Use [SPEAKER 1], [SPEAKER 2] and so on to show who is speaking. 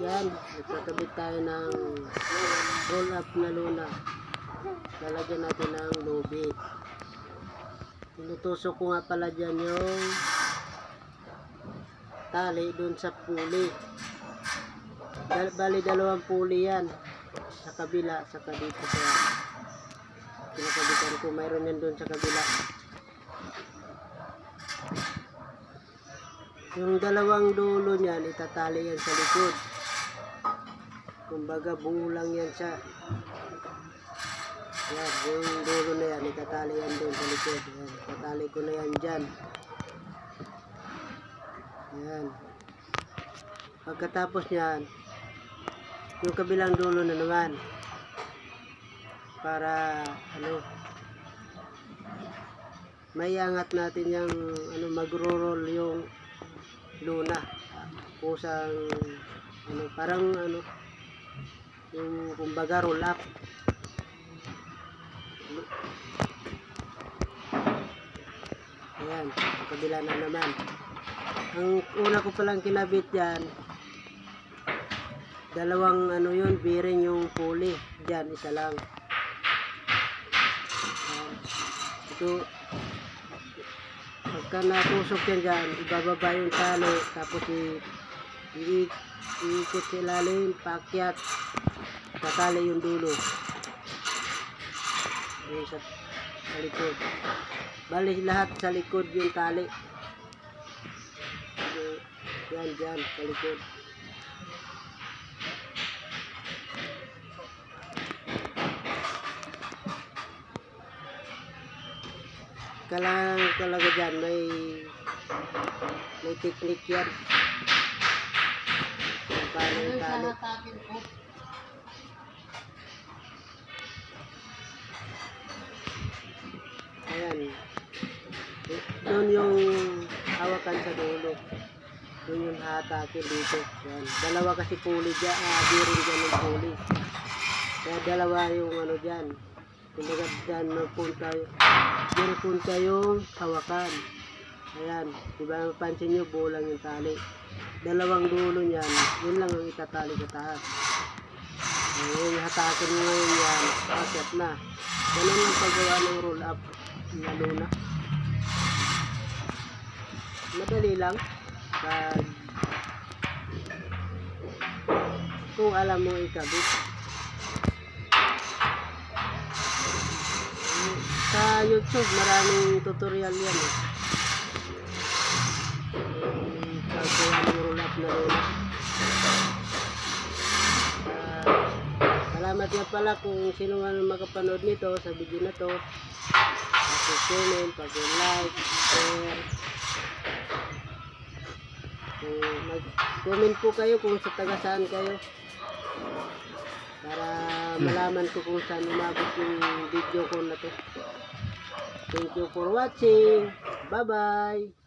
[SPEAKER 1] Yan, nagkakabit tayo ng roll up na luna. Lalagyan natin ng lubid. Tinutusok ko nga pala dyan yung tali dun sa puli. Dal bali dalawang puli yan. Sa kabila, saka dito sa kinakabitan ko. Mayroon yan dun sa kabila. Yung dalawang dulo niyan, itatali yan sa likod. Kumbaga, buo lang yan siya. Yan, yung dulo na yan, itatali yan doon sa likod. Yan, itatali ko na yan dyan. Yan. Pagkatapos niyan, yung kabilang dulo na naman. Para, ano, may angat natin yung, ano, magro-roll yung luna. Kusang, ano, parang, ano, yung, kumbaga, roll up. Ayan, kabila na naman. Ang una ko palang kinabit yan, dalawang ano yun, bearing yung pulley. Diyan, isa lang. Ayan. Ito, pagka natusok yan dyan, ibababa yung tali, tapos i, iikot sa ilalim, paakyat, tatali yung dulo. Ayan, sa, sa likod. Bali lahat sa likod yung tali. Yan, dyan, sa likod. Kailangan talaga dyan, may may technique yan. Yung tali. Ayan. Doon yung hawakan sa dulo. Doon yung hatakin dito. Yan. Dalawa kasi puli dyan. Ah, bearing dyan yung puli. Kaya dalawa yung ano dyan. Kumbaga dyan nagpunta, dyan punta yung hawakan. Ayan. Diba mapansin nyo, buo lang yung tali. Dalawang dulo niyan, yun lang ang itatali sa taas. Ngayon, hatakin mo ngayon yan, packet na. Ganun ang paggawa ng roll up na luna. Madali lang. Pag kung alam mo ikabit. Sa YouTube, maraming tutorial yan eh. Salamat nga pala kung sino man makapanood nito sa video na to. Pag-comment, pag-like, share. Kung mag-comment po kayo kung sa taga saan kayo. Para malaman ko kung saan umabot yung video ko na to. Thank you for watching. Bye-bye.